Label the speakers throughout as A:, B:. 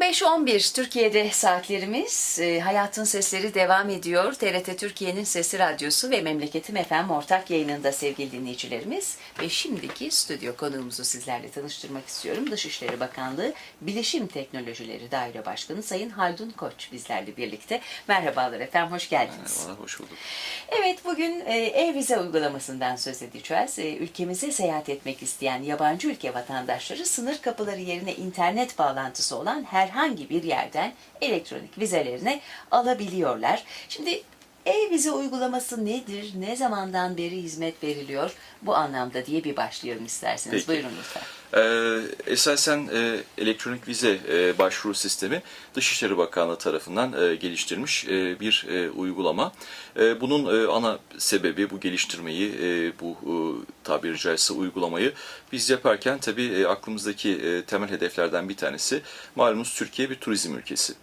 A: 15-11 Türkiye'de saatlerimiz. E, Hayatın Sesleri devam ediyor. TRT Türkiye'nin Sesi Radyosu ve Memleketim FM ortak yayınında sevgili dinleyicilerimiz. Ve şimdiki stüdyo konuğumuzu sizlerle tanıştırmak istiyorum. Dışişleri Bakanlığı Bilişim Teknolojileri Daire Başkanı Sayın Haldun Koç bizlerle birlikte. Merhabalar efendim, hoş geldiniz.
B: Merhabalar, hoş bulduk.
A: Evet, bugün e, e-vize uygulamasından söz edeceğiz. E, ülkemize seyahat etmek isteyen yabancı ülke vatandaşları sınır kapıları yerine internet bağlantısı olan herhangi bir yerden elektronik vizelerini alabiliyorlar. Şimdi e-vize uygulaması nedir? Ne zamandan beri hizmet veriliyor? Bu anlamda diye bir başlayalım isterseniz.
B: Peki.
A: Buyurun lütfen.
B: Ee, esasen e, elektronik vize e, başvuru sistemi Dışişleri Bakanlığı tarafından e, geliştirilmiş e, bir e, uygulama. E, bunun e, ana sebebi bu geliştirmeyi, e, bu e, tabiri caizse uygulamayı biz yaparken tabii e, aklımızdaki e, temel hedeflerden bir tanesi malumunuz Türkiye bir turizm ülkesi.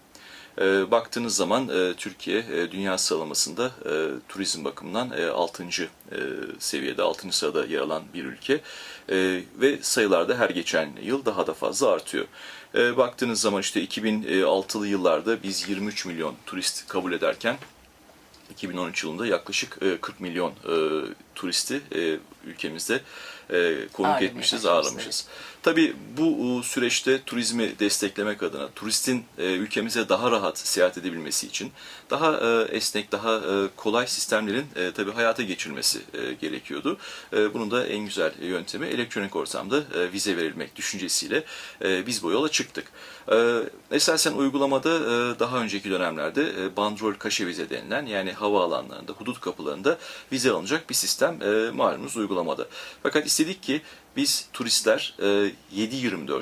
B: E, baktığınız zaman e, Türkiye e, dünya sıralamasında e, turizm bakımından e, 6. E, seviyede, 6. sırada yer alan bir ülke E, ve sayılar da her geçen yıl daha da fazla artıyor. E, baktığınız zaman işte 2006'lı yıllarda biz 23 milyon turist kabul ederken 2013 yılında yaklaşık e, 40 milyon e, turisti e, ülkemizde e, konuk
A: Ağırlamaya
B: etmişiz, ağırlamışız. Tabii bu süreçte turizmi desteklemek adına, turistin e, ülkemize daha rahat seyahat edebilmesi için daha e, esnek, daha e, kolay sistemlerin tabii hayata geçirilmesi gerekiyordu. Bunun da en güzel yöntemi elektronik ortamda vize verilmek düşüncesiyle biz bu yola çıktık. Esasen uygulamada daha önceki dönemlerde bandrol kaşe vize denilen yani havaalanlarında, hudut kapılarında vize alınacak bir sistem malumunuz uygulamada. Fakat istedik ki biz turistler e, 7-24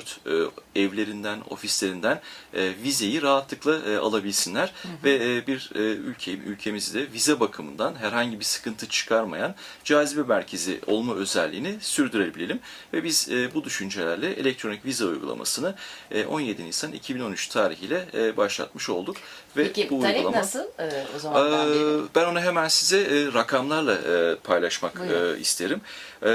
B: e, evlerinden, ofislerinden e, vizeyi rahatlıkla e, alabilsinler ve e, bir e, ülkeyi, ülkemizi de vize bakımından herhangi bir sıkıntı çıkarmayan cazibe merkezi olma özelliğini sürdürebilelim. Ve biz e, bu düşüncelerle elektronik vize uygulamasını e, 17 Nisan 2013 tarihiyle e, başlatmış olduk. Ve
A: Peki
B: bu
A: talep
B: uygulama-
A: nasıl e, o zamandan beri?
B: ee, Ben onu hemen size e, rakamlarla e, paylaşmak
A: Buyurun.
B: e, isterim. E,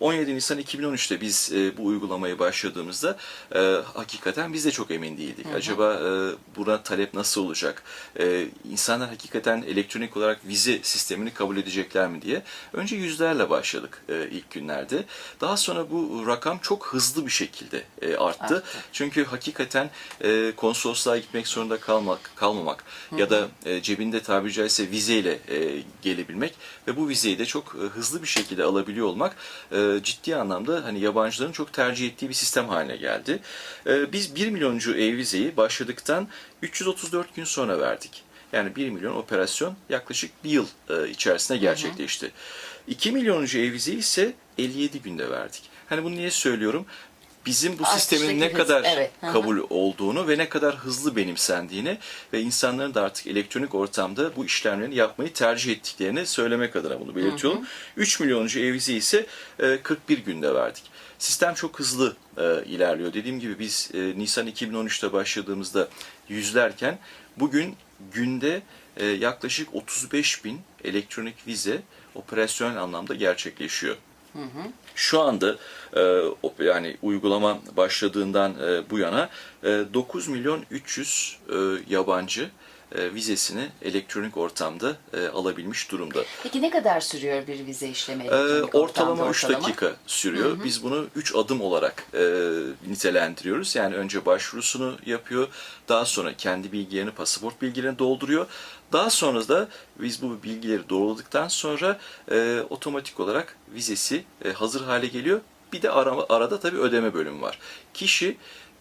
B: 17 Nisan 2013'te biz e, bu uygulamayı başladığımızda e, hakikaten biz de çok emin değildik. Acaba e, buna talep nasıl olacak? E, İnsanlar hakikaten elektronik olarak vize sistemini kabul edecekler mi diye. Önce yüzlerle başladık e, ilk günlerde. Daha sonra bu rakam çok hızlı bir şekilde e, arttı.
A: Arttı.
B: Çünkü hakikaten e, konsolosluğa gitmek zorunda kalmak, kalmamak ya da e, cebinde tabiri caizse vizeyle e, gelebilmek ve bu vizeyi de çok e, hızlı bir şekilde alabiliyor olmak e, ciddi anlamda hani yabancıların çok tercih ettiği bir sistem haline geldi. E, biz 1 milyoncu e-vizeyi başladıktan 334 gün sonra verdik. Yani 1 milyon operasyon yaklaşık bir yıl e, içerisinde gerçekleşti. 2 milyoncu e-vizeyi ise 57 günde verdik. Hani bunu niye söylüyorum? Bizim bu sistemin ne kadar
A: evet, hı hı.
B: kabul olduğunu ve ne kadar hızlı benimsendiğini ve insanların da artık elektronik ortamda bu işlemlerini yapmayı tercih ettiklerini söylemek adına bunu belirtiyorum. 3 milyoncu e-vize ise e, 41 günde verdik. Sistem çok hızlı e, ilerliyor. Dediğim gibi biz e, Nisan 2013'te başladığımızda yüzlerken bugün günde e, yaklaşık 35 bin elektronik vize operasyonel anlamda gerçekleşiyor. Şu anda e, yani uygulama başladığından e, bu yana e, 9 milyon 300 e, yabancı e, vizesini elektronik ortamda e, alabilmiş durumda.
A: Peki ne kadar sürüyor bir vize işlemi? Elektronik
B: ortalama
A: ortamda
B: 3 dakika sürüyor. Biz bunu 3 adım olarak e, nitelendiriyoruz. Yani önce başvurusunu yapıyor, daha sonra kendi bilgilerini, pasaport bilgilerini dolduruyor. Daha sonra da biz bu bilgileri doğruladıktan sonra e, otomatik olarak vizesi e, hazır hale geliyor. Bir de arama, arada tabii ödeme bölümü var. Kişi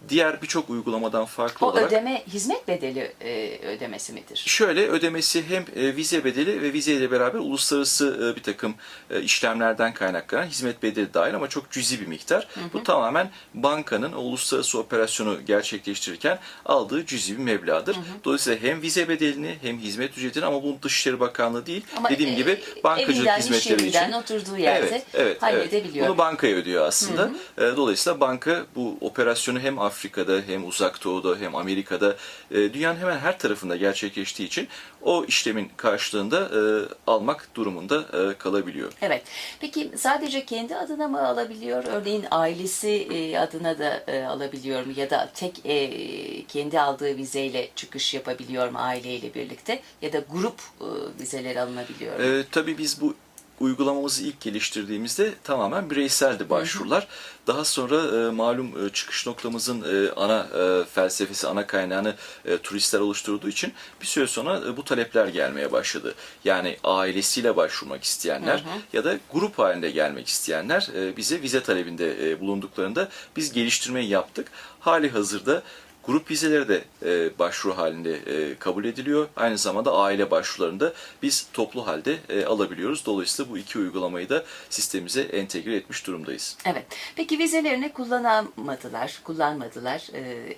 B: diğer birçok uygulamadan farklı
A: O
B: olarak
A: ödeme hizmet bedeli e, ödemesi midir?
B: Şöyle ödemesi hem e, vize bedeli ve vize ile beraber uluslararası e, bir takım e, işlemlerden kaynaklanan hizmet bedeli dahil ama çok cüzi bir miktar. Bu tamamen bankanın o uluslararası operasyonu gerçekleştirirken aldığı cüzi bir meblağdır. Dolayısıyla hem vize bedelini hem hizmet ücretini ama bu Dışişleri Bakanlığı değil.
A: Ama,
B: Dediğim
A: e,
B: gibi bankacılık
A: evinden,
B: hizmetleri için.
A: oturduğu yerde
B: evet, evet,
A: halledebiliyor.
B: Evet. Bunu bankaya ödüyor aslında. E, Dolayısıyla banka bu operasyonu hem Afrika'da hem Uzak Doğu'da hem Amerika'da e, dünyanın hemen her tarafında gerçekleştiği için o işlemin karşılığında e, almak durumunda e, kalabiliyor.
A: Evet. Peki sadece kendi adına mı alabiliyor? Örneğin ailesi adına da alabiliyor mu? Ya da tek kendi aldığı vizeyle çıkış yapabiliyor mu aileyle birlikte? Ya da grup e, vizeler alınabiliyor mu?
B: Ee, tabii biz bu uygulamamızı ilk geliştirdiğimizde tamamen bireyseldi başvurular. Daha sonra e, malum e, çıkış noktamızın e, ana e, felsefesi, ana kaynağını e, turistler oluşturduğu için bir süre sonra e, bu talepler gelmeye başladı. Yani ailesiyle başvurmak isteyenler ya da grup halinde gelmek isteyenler e, bize vize talebinde e, bulunduklarında biz geliştirmeyi yaptık. Hali hazırda Grup vizeleri de e, başvuru halinde e, kabul ediliyor. Aynı zamanda aile başvurularında biz toplu halde e, alabiliyoruz. Dolayısıyla bu iki uygulamayı da sistemimize entegre etmiş durumdayız.
A: Evet. Peki vizelerini kullanamadılar, kullanmadılar. E,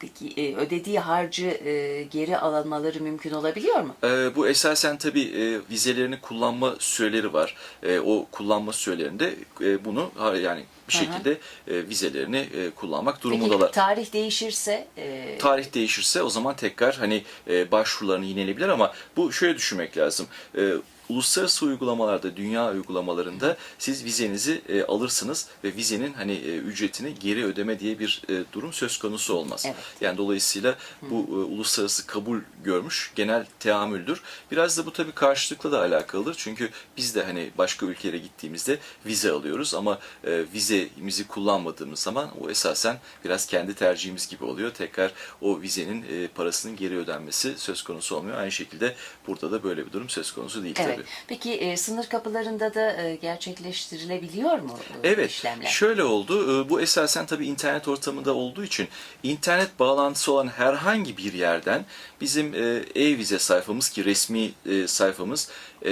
A: Peki e, ödediği harcı e, geri alınmaları mümkün olabiliyor mu?
B: E, bu esasen tabii e, vizelerini kullanma süreleri var. E, o kullanma sürelerinde e, bunu yani bir şekilde e, vizelerini e, kullanmak
A: Peki
B: durumundalar.
A: tarih değişirse e,
B: tarih değişirse o zaman tekrar hani e, başvurularını yinelebilir ama bu şöyle düşünmek lazım. E, uluslararası uygulamalarda, dünya uygulamalarında siz vizenizi e, alırsınız ve vizenin hani e, ücretini geri ödeme diye bir e, durum söz konusu olmaz.
A: Evet.
B: Yani dolayısıyla bu e, uluslararası kabul görmüş genel teamüldür. Biraz da bu tabii karşılıkla da alakalıdır. Çünkü biz de hani başka ülkelere gittiğimizde vize alıyoruz ama e, vizemizi kullanmadığımız zaman o esasen biraz kendi tercihimiz gibi oluyor. Tekrar o vizenin e, parasının geri ödenmesi söz konusu olmuyor. Aynı şekilde burada da böyle bir durum söz konusu değil
A: Evet. Peki e, sınır kapılarında da e, gerçekleştirilebiliyor mu e,
B: Evet,
A: işlemler?
B: şöyle oldu. Ee, Bu esasen tabii internet ortamında olduğu için internet bağlantısı olan herhangi bir yerden bizim e, e-vize sayfamız ki resmi e, sayfamız e,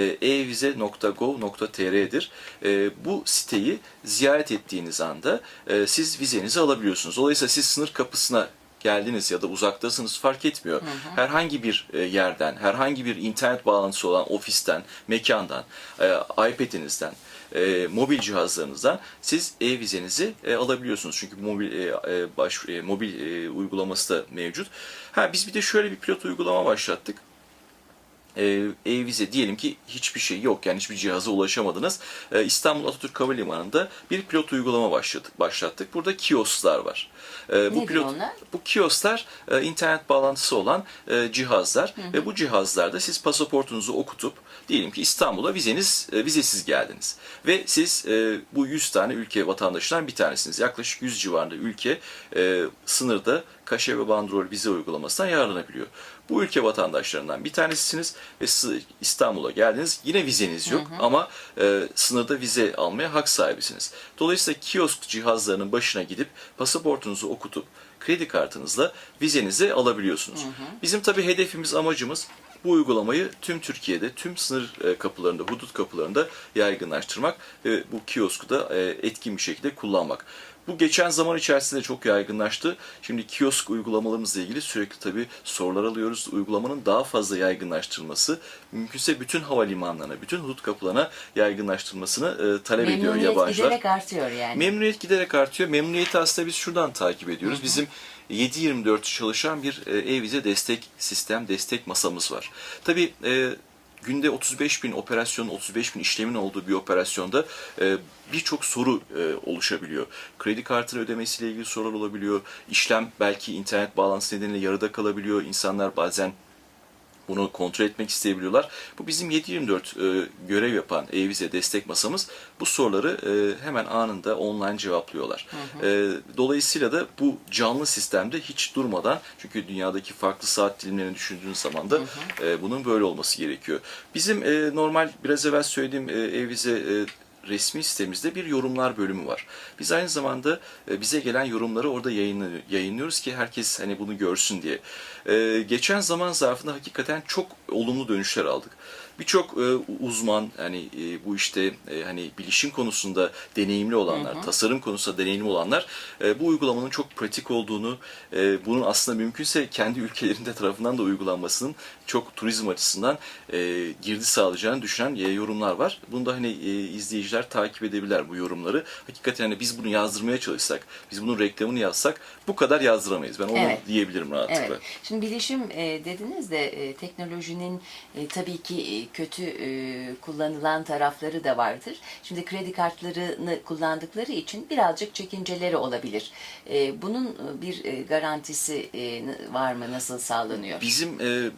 B: evize.gov.tr'dir. E, Bu siteyi ziyaret ettiğiniz anda e, siz vizenizi alabiliyorsunuz. Dolayısıyla siz sınır kapısına geldiniz ya da uzaktasınız fark etmiyor. Herhangi bir e, yerden, herhangi bir internet bağlantısı olan ofisten, mekandan, e, iPad'inizden, e, mobil cihazlarınızdan siz e-vizenizi e, alabiliyorsunuz. Çünkü mobil e, baş, e, mobil e, uygulaması da mevcut. Ha biz bir de şöyle bir pilot uygulama başlattık e-vize diyelim ki hiçbir şey yok yani hiçbir cihaza ulaşamadınız. E, İstanbul Atatürk Havalimanı'nda bir pilot uygulama başladık. başlattık. Burada kiosklar var. E,
A: Nedir onlar?
B: Bu kiosklar e, internet bağlantısı olan e, cihazlar ve bu cihazlarda siz pasaportunuzu okutup diyelim ki İstanbul'a vizeniz e, vizesiz geldiniz ve siz e, bu 100 tane ülke vatandaşından bir tanesiniz. Yaklaşık 100 civarında ülke e, sınırda kaşe ve bandrol vize uygulamasından yararlanabiliyor. Bu ülke vatandaşlarından bir tanesisiniz ve İstanbul'a geldiniz. Yine vizeniz yok ama e, sınırda vize almaya hak sahibisiniz. Dolayısıyla kiosk cihazlarının başına gidip pasaportunuzu okutup kredi kartınızla vizenizi alabiliyorsunuz. Bizim tabii hedefimiz, amacımız bu uygulamayı tüm Türkiye'de, tüm sınır e, kapılarında, hudut kapılarında yaygınlaştırmak ve bu kiosku da e, etkin bir şekilde kullanmak. Bu geçen zaman içerisinde çok yaygınlaştı. Şimdi kiosk uygulamalarımızla ilgili sürekli tabii sorular alıyoruz. Uygulamanın daha fazla yaygınlaştırılması, mümkünse bütün havalimanlarına, bütün hudut kapılarına yaygınlaştırılmasını e, talep ediyor
A: Memnuniyet
B: yabancılar.
A: giderek artıyor yani.
B: Memnuniyet giderek artıyor. Memnuniyeti aslında biz şuradan takip ediyoruz. Bizim 7-24 çalışan bir e-vize destek sistem, destek masamız var. Tabii e, günde 35 bin operasyon, 35 bin işlemin olduğu bir operasyonda e, birçok soru e, oluşabiliyor. Kredi kartını ödemesiyle ilgili sorular olabiliyor. İşlem belki internet bağlantısı nedeniyle yarıda kalabiliyor. İnsanlar bazen bunu kontrol etmek isteyebiliyorlar. Bu bizim 7-24 e, görev yapan e-vize destek masamız bu soruları e, hemen anında online cevaplıyorlar. E, dolayısıyla da bu canlı sistemde hiç durmadan çünkü dünyadaki farklı saat dilimlerini düşündüğün zaman da e, bunun böyle olması gerekiyor. Bizim e, normal biraz evvel söylediğim e, e-vize e, resmi sitemizde bir yorumlar bölümü var. Biz aynı zamanda e, bize gelen yorumları orada yayınlıyor- yayınlıyoruz ki herkes hani bunu görsün diye. E, geçen zaman zarfında hakikaten çok olumlu dönüşler aldık. Birçok e, uzman hani e, bu işte e, hani bilişim konusunda deneyimli olanlar, tasarım konusunda deneyimli olanlar e, bu uygulamanın çok pratik olduğunu, e, bunun aslında mümkünse kendi ülkelerinde tarafından da uygulanmasının çok turizm açısından e, girdi sağlayacağını düşünen e, yorumlar var. Bunu da hani e, izleyiciler takip edebilirler bu yorumları. Hakikaten hani biz bunu yazdırmaya çalışsak, biz bunun reklamını yazsak bu kadar yazdıramayız. Ben onu
A: Evet.
B: diyebilirim rahatlıkla.
A: Evet. Şimdi bilişim e, dediniz de e, teknolojinin e, tabii ki e, kötü e, kullanılan tarafları da vardır. Şimdi kredi kartlarını kullandıkları için birazcık çekinceleri olabilir. E, bunun bir e, garantisi e, var mı? Nasıl sağlanıyor?
B: Bizim e,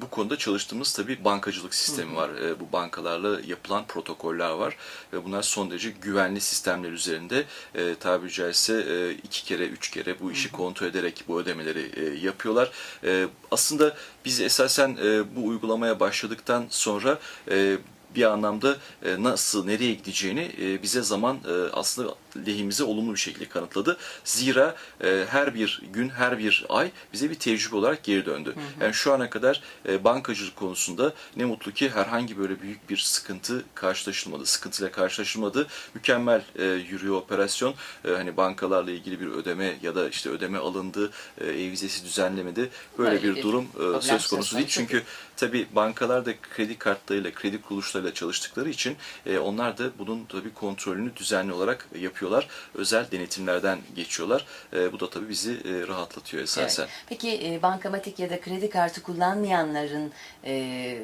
B: bu konuda çalıştığımız tabii bankacılık sistemi var. E, bu bankalarla yapılan protokoller var ve bunlar son derece güvenli sistemler üzerinde e, tabiri caizse e, iki kere, üç kere bu işi kontrol ederek bu ödemeleri e, yapıyorlar. E, aslında biz esasen e, bu uygulamaya başladıktan sonra e, bir anlamda e, nasıl, nereye gideceğini e, bize zaman e, aslında lehimize olumlu bir şekilde kanıtladı. Zira e, her bir gün, her bir ay bize bir tecrübe olarak geri döndü. Yani şu ana kadar e, bankacılık konusunda ne mutlu ki herhangi böyle büyük bir sıkıntı karşılaşılmadı, sıkıntıyla karşılaşılmadı. Mükemmel e, yürüyor operasyon. E, hani bankalarla ilgili bir ödeme ya da işte ödeme alındı, e, ev vizesi düzenlemedi. Böyle
A: Böyle
B: bir durum e, söz konusu değil. Çünkü Tabii bankalar da kredi kartlarıyla, kredi kuruluşlarıyla çalıştıkları için e, onlar da bunun tabii kontrolünü düzenli olarak yapıyorlar. Özel denetimlerden geçiyorlar. E, bu da tabii bizi e, rahatlatıyor esasen.
A: Evet. Peki e, bankamatik ya da kredi kartı kullanmayanların e,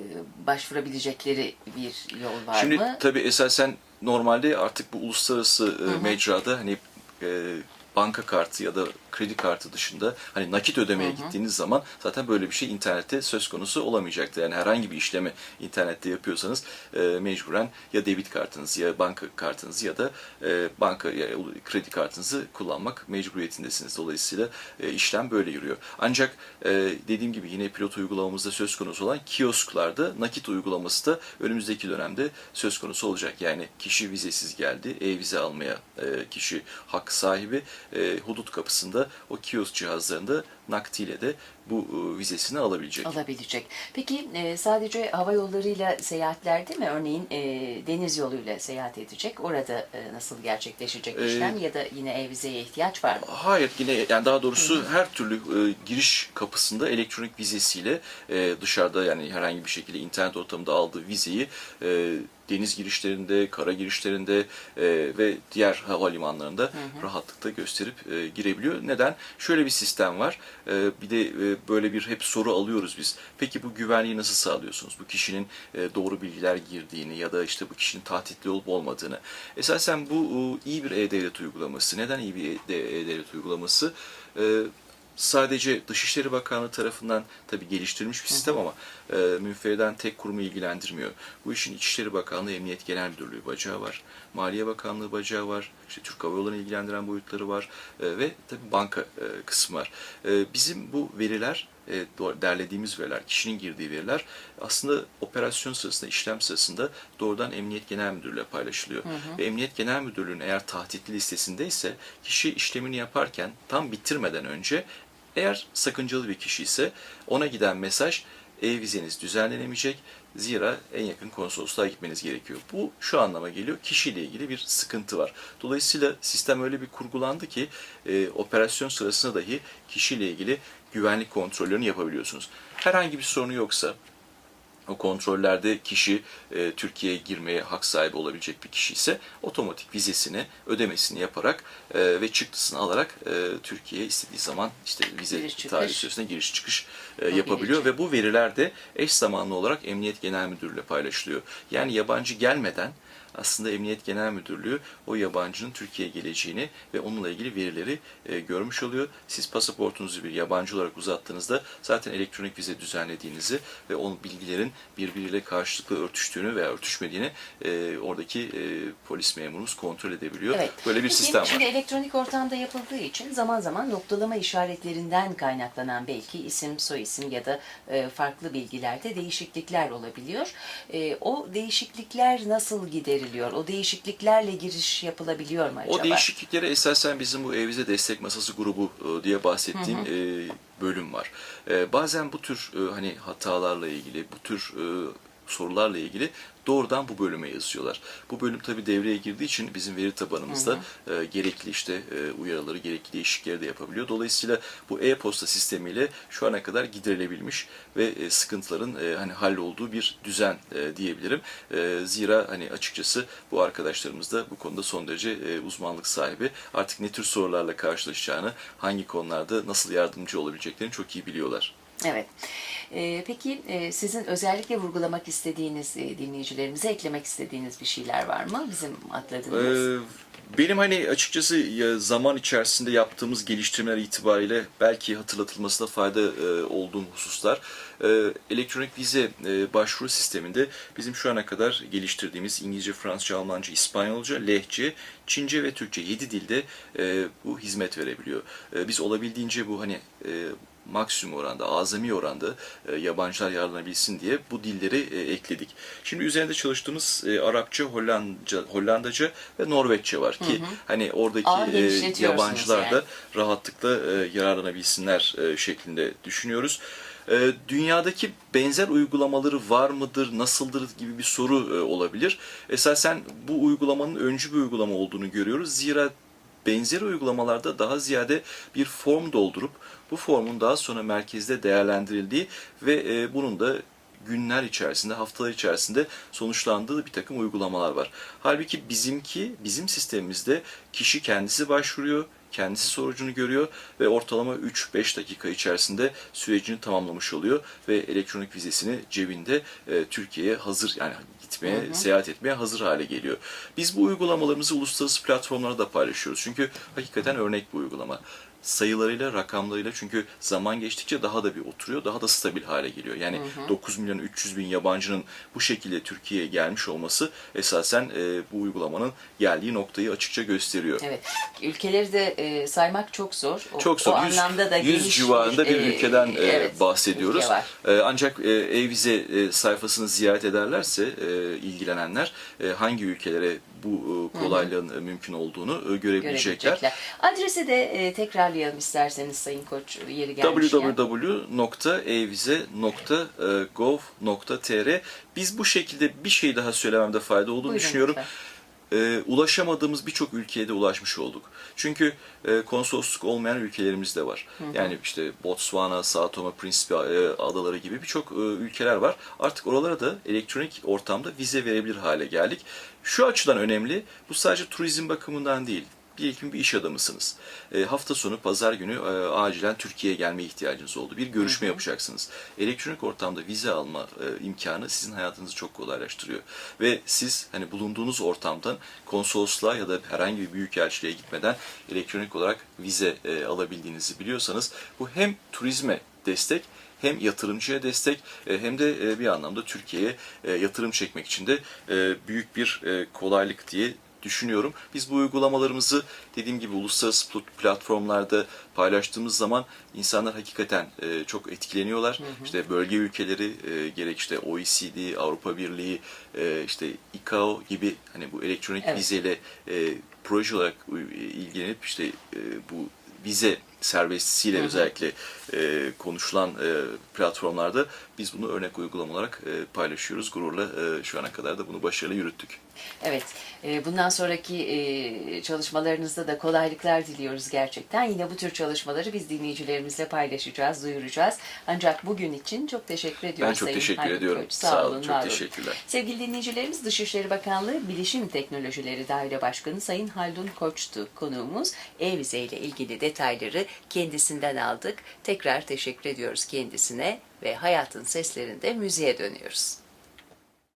A: başvurabilecekleri bir yol var
B: Şimdi
A: mı?
B: tabii esasen normalde artık bu uluslararası e, mecrada hani e, banka kartı ya da kredi kartı dışında hani nakit ödemeye gittiğiniz zaman zaten böyle bir şey internette söz konusu olamayacaktır. Yani herhangi bir işlemi internette yapıyorsanız e, mecburen ya debit kartınızı ya banka kartınızı ya da e, banka ya kredi kartınızı kullanmak mecburiyetindesiniz. Dolayısıyla e, işlem böyle yürüyor. Ancak e, dediğim gibi yine pilot uygulamamızda söz konusu olan kiosklarda nakit uygulaması da önümüzdeki dönemde söz konusu olacak. Yani kişi vizesiz geldi, e-vize almaya e, kişi hak sahibi e, hudut kapısında o kiosk cihazlarında naktiyle de bu e, vizesini alabilecek.
A: alabilecek. Peki e, sadece hava yollarıyla seyahatlerde mi? Örneğin e, deniz yoluyla seyahat edecek. Orada nasıl gerçekleşecek
B: Ee,
A: işlem ya da yine ev vizeye ihtiyaç var mı?
B: Hayır yine yani daha doğrusu her türlü giriş kapısında elektronik vizesiyle dışarıda yani herhangi bir şekilde internet ortamında aldığı vizeyi deniz girişlerinde, kara girişlerinde e, ve diğer havalimanlarında rahatlıkla gösterip e, girebiliyor. Neden? Şöyle bir sistem var. E, bir de e, böyle bir hep soru alıyoruz biz. Peki bu güvenliği nasıl sağlıyorsunuz? Bu kişinin e, doğru bilgiler girdiğini ya da işte bu kişinin tahtitli olup olmadığını. Esasen bu e, iyi bir e-devlet uygulaması. Neden iyi bir e-devlet uygulaması? E, sadece Dışişleri Bakanlığı tarafından tabii geliştirilmiş bir sistem ama e, münferiden tek kurumu ilgilendirmiyor. Bu işin İçişleri Bakanlığı Emniyet Genel Müdürlüğü bacağı var. Maliye Bakanlığı bacağı var. İşte Türk Hava Yolları'nı ilgilendiren boyutları var. E, ve tabii banka e, kısmı var. E, bizim bu veriler e, derlediğimiz veriler, kişinin girdiği veriler aslında operasyon sırasında, işlem sırasında doğrudan Emniyet Genel Müdürlüğü'yle paylaşılıyor. Ve Emniyet Genel Müdürlüğü'nün eğer tahtitli listesindeyse kişi işlemini yaparken tam bitirmeden önce eğer sakıncalı bir kişi ise ona giden mesaj e-vizeniz düzenlenemeyecek. Zira en yakın konsolosluğa gitmeniz gerekiyor. Bu şu anlama geliyor. Kişiyle ilgili bir sıkıntı var. Dolayısıyla sistem öyle bir kurgulandı ki e, operasyon sırasında dahi kişiyle ilgili güvenlik kontrollerini yapabiliyorsunuz. Herhangi bir sorunu yoksa o kontrollerde kişi e, Türkiye'ye girmeye hak sahibi olabilecek bir kişi ise otomatik vizesini, ödemesini yaparak e, ve çıktısını alarak e, Türkiye'ye istediği zaman işte vize
A: Giriş
B: tarihi süresinde giriş çıkış e, yapabiliyor ve bu veriler de eş zamanlı olarak Emniyet Genel Müdürlüğü ile paylaşılıyor. Yani yabancı gelmeden aslında Emniyet Genel Müdürlüğü o yabancının Türkiye'ye geleceğini ve onunla ilgili verileri e, görmüş oluyor. Siz pasaportunuzu bir yabancı olarak uzattığınızda zaten elektronik vize düzenlediğinizi ve onun bilgilerin birbiriyle karşılıklı örtüştüğünü veya örtüşmediğini e, oradaki e, polis memurumuz kontrol edebiliyor.
A: Evet.
B: Böyle bir
A: Peki,
B: sistem
A: Şimdi
B: var.
A: elektronik ortamda yapıldığı için zaman zaman noktalama işaretlerinden kaynaklanan belki isim, soyisim ya da e, farklı bilgilerde değişiklikler olabiliyor. E, o değişiklikler nasıl gideriliyor? O değişikliklerle giriş yapılabiliyor mu acaba?
B: O değişikliklere esasen bizim bu Evize Destek Masası grubu e, diye bahsettiğim e, bölüm var. E, bazen bu tür hani hatalarla ilgili, bu tür sorularla ilgili doğrudan bu bölüme yazıyorlar. Bu bölüm tabii devreye girdiği için bizim veri tabanımızda e, gerekli işte e, uyarıları, gerekli değişiklikleri de yapabiliyor. Dolayısıyla bu e-posta sistemiyle şu ana kadar giderilebilmiş ve e, sıkıntıların e, hani hallolduğu bir düzen e, diyebilirim. E, zira hani açıkçası bu arkadaşlarımız da bu konuda son derece e, uzmanlık sahibi. Artık ne tür sorularla karşılaşacağını, hangi konularda nasıl yardımcı olabileceklerini çok iyi biliyorlar.
A: Evet. Ee, peki e, sizin özellikle vurgulamak istediğiniz, e, dinleyicilerimize eklemek istediğiniz bir şeyler var mı? Bizim atladığımız.
B: Ee, benim hani açıkçası zaman içerisinde yaptığımız geliştirmeler itibariyle belki hatırlatılmasına fayda e, olduğum hususlar. E, elektronik vize e, başvuru sisteminde bizim şu ana kadar geliştirdiğimiz İngilizce, Fransızca, Almanca, İspanyolca, Lehçe, Çince ve Türkçe 7 dilde e, bu hizmet verebiliyor. E, biz olabildiğince bu hani e, maksimum oranda, azami oranda e, yabancılar yararlanabilsin diye bu dilleri e, ekledik. Şimdi üzerinde çalıştığımız e, Arapça, Hollandaca, Hollandaca ve Norveççe var ki hani oradaki e, yabancılar da
A: yani.
B: rahatlıkla e, yararlanabilsinler e, şeklinde düşünüyoruz. E, dünyadaki benzer uygulamaları var mıdır, nasıldır gibi bir soru e, olabilir. Esasen bu uygulamanın öncü bir uygulama olduğunu görüyoruz. Zira benzer uygulamalarda daha ziyade bir form doldurup bu formun daha sonra merkezde değerlendirildiği ve e, bunun da günler içerisinde, haftalar içerisinde sonuçlandığı bir takım uygulamalar var. Halbuki bizimki, bizim sistemimizde kişi kendisi başvuruyor, kendisi sonucunu görüyor ve ortalama 3-5 dakika içerisinde sürecini tamamlamış oluyor ve elektronik vizesini cebinde e, Türkiye'ye hazır yani gitmeye, seyahat etmeye hazır hale geliyor. Biz bu uygulamalarımızı uluslararası platformlara da paylaşıyoruz. Çünkü hakikaten örnek bir uygulama sayılarıyla, rakamlarıyla çünkü zaman geçtikçe daha da bir oturuyor, daha da stabil hale geliyor. Yani 9 milyon 300 bin yabancının bu şekilde Türkiye'ye gelmiş olması esasen e, bu uygulamanın geldiği noktayı açıkça gösteriyor.
A: Evet. Ülkeleri de e, saymak çok zor. O,
B: Çok zor.
A: O
B: 100,
A: anlamda da
B: 100
A: geniş
B: civarında bir
A: e,
B: ülkeden e,
A: evet,
B: bahsediyoruz.
A: ülke.
B: E, ancak e, e-vize e, sayfasını ziyaret ederlerse e, ilgilenenler e, hangi ülkelere bu e, kolaylığın e, mümkün olduğunu e, görebilecekler.
A: görebilecekler. Adresi de tekrarlayalım isterseniz Sayın Koç yeri gelmişken.
B: www.evize.gov.tr Biz bu şekilde bir şey daha söylememde fayda olduğunu
A: Buyurun
B: düşünüyorum.
A: lütfen.
B: E, ulaşamadığımız birçok ülkeye de ulaşmış olduk. Çünkü e, konsolosluk olmayan ülkelerimiz de var. Yani işte Botswana, Sao Tome Principe e, adaları gibi birçok e, ülkeler var. Artık oralara da elektronik ortamda vize verebilir hale geldik. Şu açıdan önemli, bu sadece turizm bakımından değil. Ki bir iş adamısınız. E, hafta sonu pazar günü e, acilen Türkiye'ye gelme ihtiyacınız oldu. Bir görüşme yapacaksınız. Elektronik ortamda vize alma e, imkanı sizin hayatınızı çok kolaylaştırıyor. Ve siz hani bulunduğunuz ortamdan konsolosluğa ya da herhangi bir büyükelçiliğe gitmeden elektronik olarak vize e, alabildiğinizi biliyorsanız bu hem turizme destek hem yatırımcıya destek e, hem de e, bir anlamda Türkiye'ye e, yatırım çekmek için de büyük bir kolaylık diye düşünüyorum. Biz bu uygulamalarımızı dediğim gibi uluslararası pl- platformlarda paylaştığımız zaman insanlar hakikaten e, çok etkileniyorlar. İşte bölge ülkeleri e, gerek işte OECD, Avrupa Birliği, e, işte ICAO gibi hani bu elektronik
A: Evet.
B: vizeyle e, proje olarak ilgilenip işte e, bu vize serbestisiyle özellikle e, konuşulan e, platformlarda biz bunu örnek uygulama olarak e, paylaşıyoruz. Gururla e, şu ana kadar da bunu başarılı yürüttük.
A: Evet, e, bundan sonraki e, çalışmalarınızda da kolaylıklar diliyoruz gerçekten. Yine bu tür çalışmaları biz dinleyicilerimizle paylaşacağız, duyuracağız. Ancak bugün için çok teşekkür ediyoruz
B: Ben çok
A: Sayın
B: teşekkür
A: Haydut
B: ediyorum.
A: Koç.
B: Sağ olun,
A: var
B: çok
A: olun.
B: teşekkürler.
A: Sevgili dinleyicilerimiz, Dışişleri Bakanlığı Bilişim Teknolojileri Daire Başkanı Sayın Haldun Koç'tu konuğumuz. E-vize ile ilgili detayları kendisinden aldık. Tekrar teşekkür ediyoruz kendisine ve hayatın seslerinde müziğe dönüyoruz.